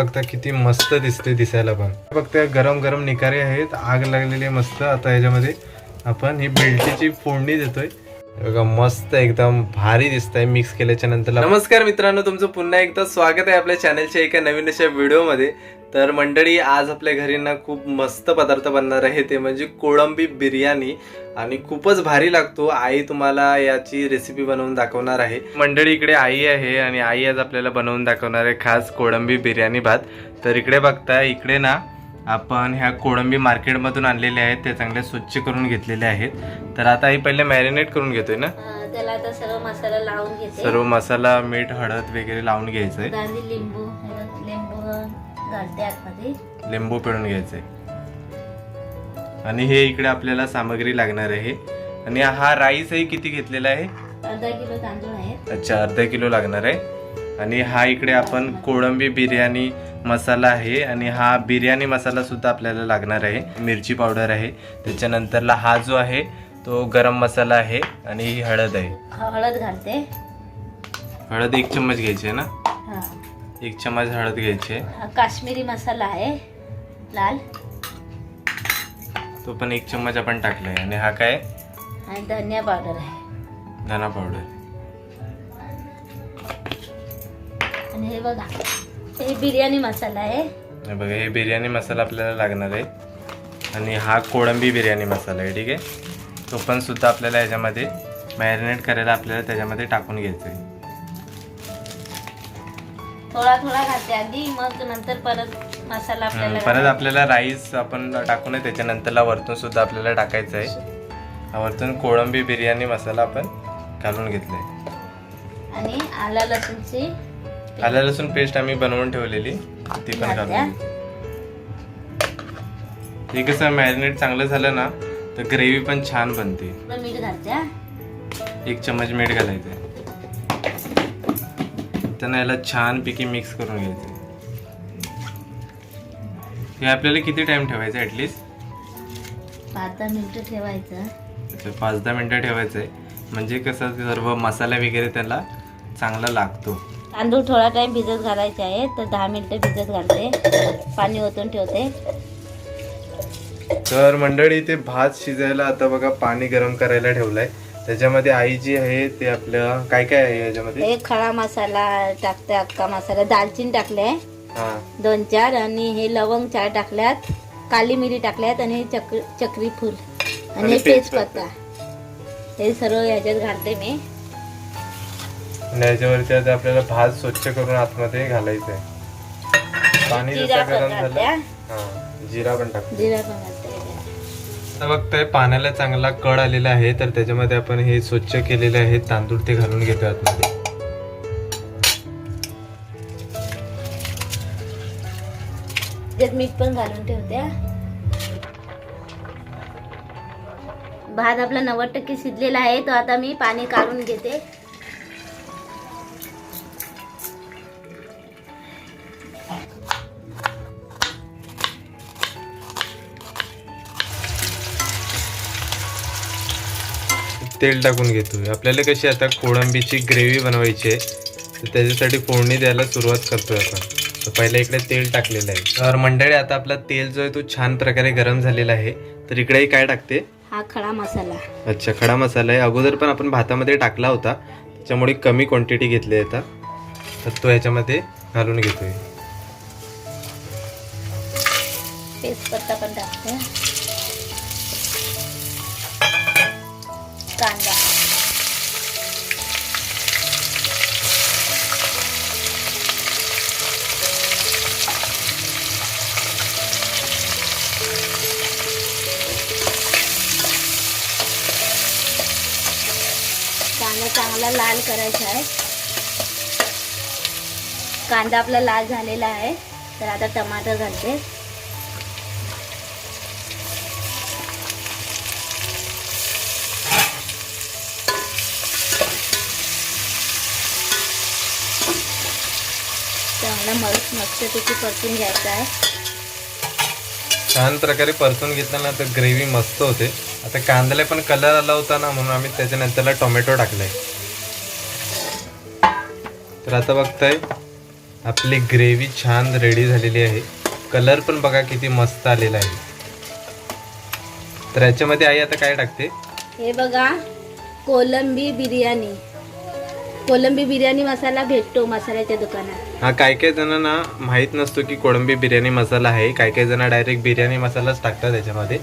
बघता किती मस्त दिसते दिसायला पण. बघता गरम गरम निकारे आहेत आग लागलेली मस्त. आता याच्यामध्ये आपण ही बेल्टीची फोडणी देतोय. बघा मस्त एकदम भारी दिसत आहे मिक्स केल्याच्यानंतर नमस्कार मित्रांनो तुमचं पुन्हा एकदा स्वागत आहे आपल्या चॅनलच्या एका नवीन अशा व्हिडिओमध्ये तर मंडळी आज आपल्या घरी ना खूप मस्त पदार्थ बनणार आहे. ते म्हणजे कोळंबी बिर्याणी. आणि खूपच भारी लागतो. आई तुम्हाला याची रेसिपी बनवून दाखवणार आहे. मंडळी इकडे आई आहे आणि आई आज आपल्याला बनवून दाखवणार आहे खास कोळंबी बिर्याणी भात. तर इकडे बघताय इकडे ना आपण ह्या कोळंबी मार्केटमधून आणलेले आहेत ते चांगले स्वच्छ करून घेतलेले आहेत. तर आता आई पहिले मॅरिनेट करून घेतोय ना? त्याला आता सर्व मसाला लावून घेते. सर्व मसाला मीठ हळद वगैरे लावून घ्यायचंय. लिंबू हे लिंबू घालते आतमध्ये. लिंबू पिळून घ्यायचंय. आणि हे इकडे आपल्याला सामग्री लागणार आहे. आणि हा राईसही किती घेतलेला आहे? अर्धा किलो तांदूळ आहेत. अच्छा अर्धा किलो लागणार आहे. आणि हा इकडे आपण कोळंबी बिर्याणी मसाला आहे आणि हा बिर्याणी मसाला सुद्धा आपल्याला लागणार आहे. मिरची पावडर आहे. त्याच्यानंतरला हा जो आहे तो गरम मसाला आहे आणि ही हळद आहे. हळद घालते. हळद एक चम्मच घ्यायची आहे ना? एक चम्मच हळद घ्यायची आहे. काश्मीरी मसाला आहे लाल. तो पण एक चम्मच आपण टाकलाय. आणि हा काय? आणि धनिया पावडर आहे. धना पावडर. आणि हे बघा. हे बिर्याणी मसाला आहे. हे बघा हे बिर्याणी मसाला आपल्याला लागणार आहे. आणि हा कोळंबी बिर्याणी मसाला आहे ठीक आहे? तो पण सुद्धा आपल्याला याच्यामध्ये मॅरिनेट करायला आपल्याला त्याच्यामध्ये टाकून घ्यायचं आहे. थोडा थोडा घालते आधी मग नंतर परत मसाला आपल्याला परत. आपल्याला राईस आपण टाकून आहे त्याच्यानंतरला वरतून सुद्धा आपल्याला टाकायचं आहे. हा वरतून कोळंबी बिर्याणी मसाला आपण घालून घेतलाय. आणि आला लसूणची आलं लसूण पेस्ट आम्ही बनवून ठेवलेली. ती पण. घालून. हे कसं मॅरिनेट चांगलं झालं ना तर ग्रेव्ही पण छान बनते. एक चम्मच मीठ घालायचं त्यांना याला छानपैकी मिक्स करून घ्यायचं हे आपल्याला किती टाइम ठेवायचं ॲटलिस्ट पाच दहा मिनिटं ठेवायचं. अच्छा पाच दहा मिनटं ठेवायचं आहे म्हणजे कसं सर्व मसाला वगैरे त्याला चांगला लागतो. तांदूळ थोडा टाइम भिजत घालायचे आहे तर दहा मिनिटं भिजत घालते. पाणी ओतून ठेवते. तर मंडळी ते भात शिजायला आता बघा पाणी गरम करायला ठेवलंय. त्याच्यामध्ये आई जी आहे ते आपलं काय काय आहे याच्यामध्ये? हे खडा मसाला टाकते अख्खा मसाला. दालचीन टाकले. हा. दोन चार. आणि हे लवंग चार टाकल्यात. काली मिरी टाकल्यात आणि हे चक्र चक्री फूल आणि आणि तेजपत्ता. तेजपत्ता. हे सर्व याच्यात घालते मी. आणि याच्यावरती आता आपल्याला भात स्वच्छ करून आतमध्ये घालायचं आहे पाणी जसं गरम झालं हा जिरा पण टाक जिरा पण घालते आता बघताय पाण्याला चांगला कळ आलेला आहे तर त्याच्यामध्ये आपण हे स्वच्छ केलेले आहे तांदूळ ते घालून घेतो आतमध्ये. त्यात मीठ पण घालून ठेवते हा. भात आपला नव्वद टक्के शिजलेला आहे तो आता मी पाणी काढून घेते. तेल टाकून घेतोय. आपल्याला कशी आता कोळंबीची ग्रेव्ही बनवायची आहे तर त्याच्यासाठी फोडणी द्यायला सुरुवात करतोय आपण. तर पहिला इकडे तेल टाकलेलं आहे. तर मंडळी आता आपला तेल जो आहे तो छान प्रकारे गरम झालेला आहे. तर इकडेही काय टाकते? हा खडा मसाला. अच्छा खडा मसाला आहे. अगोदर पण आपण भातामध्ये टाकला होता. त्याच्यामुळे कमी क्वांटिटी घेतली आहे आता. तर तो याच्यामध्ये घालून घेतोय. तेजपत्ता पण टाकते. कांदा. कांदा चांगला लाल करायचा आहे. कांदा आपला लाल झालेला आहे. तर आता टमाटर घालते. चांगला मस्त मस्तपैकी परतून घ्यायचा आहे. छान प्रकारे परतून घेतलं ना तर ग्रेव्ही मस्त होते. आता कांद्याला पण कलर आला होता ना म्हणून आम्ही त्याच्यानंतरला टोमॅटो टाकलाय. तर आता बघताय आपली ग्रेव्ही छान रेडी झालेली आहे. कलर पण बघा किती मस्त आलेला आहे. तर याच्यामध्ये आई आता काय टाकते? हे बघा कोलंबी बिर्याणी. कोलंबी बिर्याणी मसाला भेटतो मसाल्याच्या दुकानात. हा काय काय जणांना माहीत नसतो की कोळंबी बिर्याणी मसाला आहे. काय काय जण डायरेक्ट बिर्याणी मसालाच टाकतात त्याच्यामध्ये.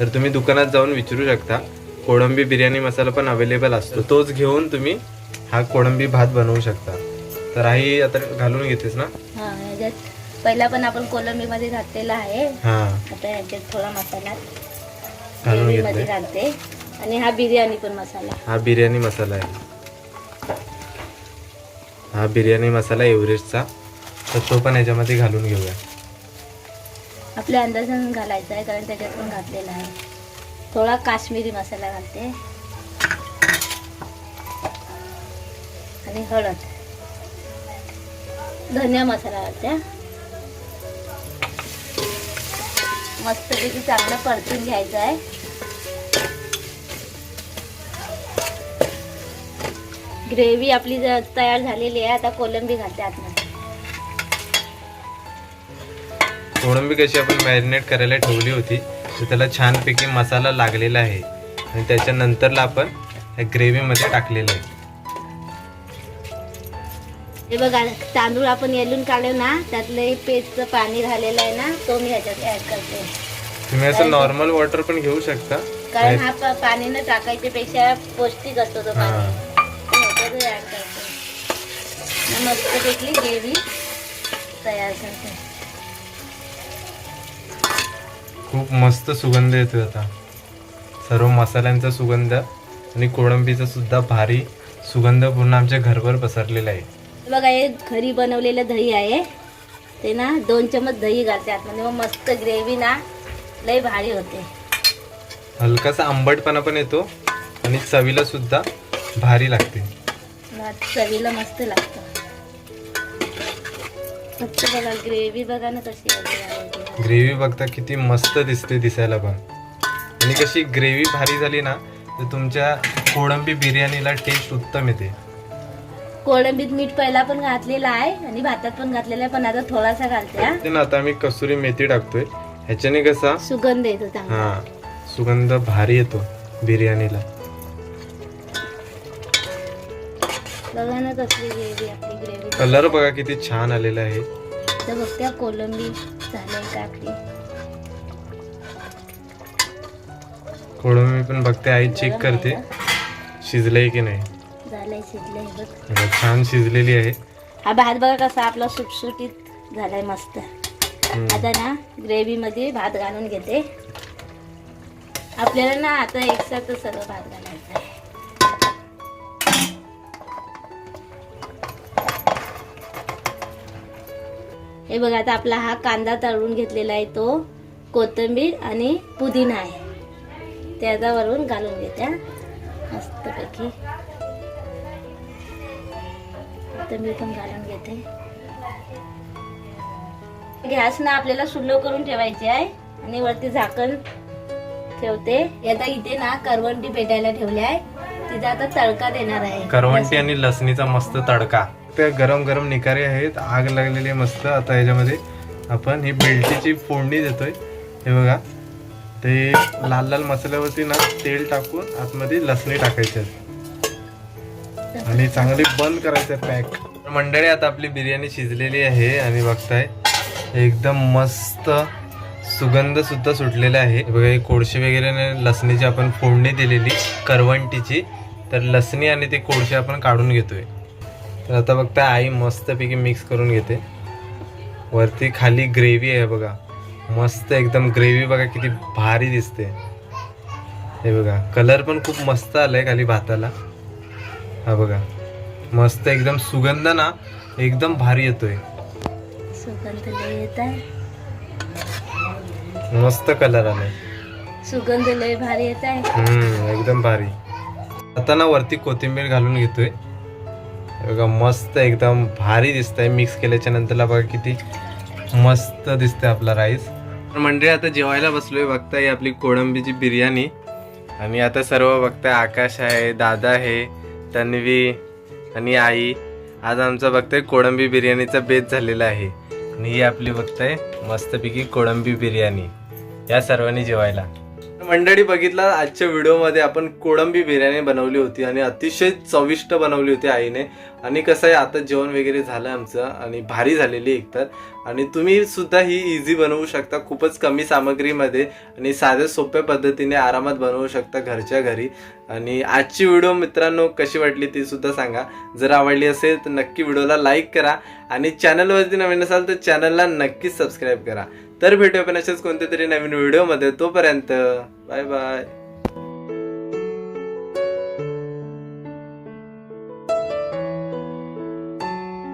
तर तुम्ही दुकानात जाऊन विचारू शकता. कोळंबी बिर्याणी मसाला पण अवेलेबल असतो. तोच घेऊन तुम्ही हा कोळंबी भात बनवू शकता. तर आई आता घालून घेतेस ना? हा ह्याच्यात पहिला पण आपण कोलंबीमध्ये घातलेला आहे. हा. आता ह्याच्यात थोडा मसाला घालून मध्ये घालते. आणि हा बिर्याणी पण मसाला. हा बिर्याणी मसाला आहे. हा बिर्याणी मसाला एव्हरेस्टचा. तर तो पण याच्यामध्ये घालून घेऊया. आपल्या अंदाजाने घालायचा आहे कारण त्याच्यात पण घातलेला आहे. थोडा काश्मीरी मसाला घालते. आणि हळद. धनिया मसाला घालते. मस्तपैकी चांगलं परतून घ्यायचं आहे. ग्रेव्ही आपली तयार झालेली आहे आता कोलंबी घालते आतमध्ये. कोळंबी कशी आपण मॅरिनेट करायला ठेवली होती तर त्याला छानपैकी मसाला लागलेला आहे. आणि त्याच्यानंतरला आपण ग्रेव्हीमध्ये टाकलेलं आहे. हे बघा तांदूळ आपण येलून काढलो ना त्यातलं पेजचं पाणी राहिलेलं आहे ना तो मी ह्याच्यात ऍड करते. तुम्ही असं नॉर्मल वॉटर पण घेऊ शकता. कारण हा प- पाणीनं टाकायच्या पेक्षा पौष्टिक असतो तो. पाणी. करते. मस्तपैकी ग्रेव्ही तयार करते. खूप मस्त सुगंध येतो आता. सर्व मसाल्यांचा सुगंध आणि कोळंबीचा सुद्धा भारी सुगंध पूर्ण आमच्या घरभर पसरलेला आहे. बघा हे घरी बनवलेलं दही आहे. ते ना दोन चमच दही घालते आतमध्ये. मग मस्त ग्रेव्ही ना लई भारी होते. हलकासा आंबटपणा पण येतो आणि चवीला सुद्धा भारी लागते. भात चवीला मस्त लागतं. फक्त बघा ग्रेव्ही बघा ना कशी ग्रेव्ही बघता किती मस्त दिसते दिसायला पण. आणि कशी ग्रेव्ही भारी झाली ना तर तुमच्या कोळंबी बिर्याणीला टेस्ट उत्तम येते. कोळंबीत मीठ पहिला पण घातलेला आहे आणि भातात पण घातलेला आहे पण आता थोडासा घालते ते ना आता आम्ही कसुरी मेथी टाकतोय. ह्याच्याने कसा? सुगंध येतो हा सुगंध भारी येतो बिर्याणीला. बघा ना कसली ग्रेव्ही आपली ग्रेव्ही कलर बघा किती छान आलेला आहे. तर बघते कोलंबी झाले का आपली. कोळंबी पण बघते आई चेक करते. शिजलंय की नाही? झालंय शिजलंय बघ. बघा, छान शिजलेली आहे. हा भात बघा कसा आपला सुटसुटीत झालाय मस्त. आता ना ग्रेव्ही मध्ये भात घालून घेते. आपल्याला ना आता एकसाथ सर्व भात घालायचा. हे बघा आता आपला हा कांदा तळून घेतलेला आहे तो. कोथिंबीर आणि पुदिना आहे. त्याचा वरून घालून घेते मस्तपैकी. कोथिंबीर पण घालून घेते. गॅस ना आपल्याला सुलो करून ठेवायची आहे. आणि वरती झाकण ठेवते. आता इथे ना करवंटी पेटायला ठेवली आहे. तिचा आता तडका देणार आहे. करवंटी आणि लसणीचा मस्त तडका. त्या गरम गरम निकारे आहेत. आग लागलेली आहे मस्त. आता ह्याच्यामध्ये आपण ही बेल्टीची फोडणी देतोय. हे बघा. ते लाल लाल मसाल्यावरती ना तेल टाकून आतमध्ये लसणी टाकायची आणि चांगली बंद करायचं पॅक. मंडळी आता आपली बिर्याणी शिजलेली आहे आणि बघताय एकदम मस्त सुगंध सुद्धा सुटलेला आहे. बघा हे कोळशे वगैरे नाही, लसणीची आपण फोडणी दिलेली करवंटीची. तर लसणी आणि ते कोळशे आपण काढून घेतोय. तर आता बघता आई मस्तपैकी मिक्स करून घेते. वरती खाली ग्रेव्ही आहे बघा. मस्त एकदम ग्रेव्ही बघा किती भारी दिसते. हे बघा कलर पण खूप मस्त आलाय खाली भाताला. हा बघा मस्त एकदम सुगंध ना एकदम भारी येतोय. आहे मस्त कलर आलाय. सुगंध लय भारी येत आहे हम्म एकदम भारी. आता ना वरती कोथिंबीर घालून घेतोय. बघा मस्त एकदम भारी दिसतंय. मिक्स केल्याच्या नंतरला बघा किती मस्त दिसतंय आपला राईस मंडळी आता जेवायला बसलोय. बघताय आपली कोळंबीची बिर्याणी. आणि आता सर्व बघताय आकाश आहे दादा आहे तन्वी आणि आई. आज आमचा बघताय कोळंबी बिर्याणीचा बेत झालेला आहे. आणि ही आपली बघताय मस्तपैकी कोळंबी बिर्याणी. या सर्वांनी जेवायला. मंडळी बघितला आजच्या व्हिडिओमध्ये आपण कोळंबी बिर्याणी बनवली होती आणि अतिशय चविष्ट बनवली होती आईने. आणि कसं आहे आता जेवण वगैरे झालं आमचं आणि भारी झालेली एकतर. आणि तुम्ही सुद्धा ही इझी बनवू शकता खूपच कमी सामग्रीमध्ये आणि साध्या सोप्या पद्धतीने आरामात बनवू शकता घरच्या घरी. आणि आजची व्हिडिओ मित्रांनो कशी वाटली ती सुद्धा सांगा. जर आवडली असेल तर नक्की व्हिडिओला लाईक करा. आणि चॅनलवरती नवीन असाल तर चॅनलला नक्कीच सबस्क्राईब करा. तर भेटूया पण अशाच कोणत्या तरी नवीन व्हिडिओमध्ये तोपर्यंत बाय बाय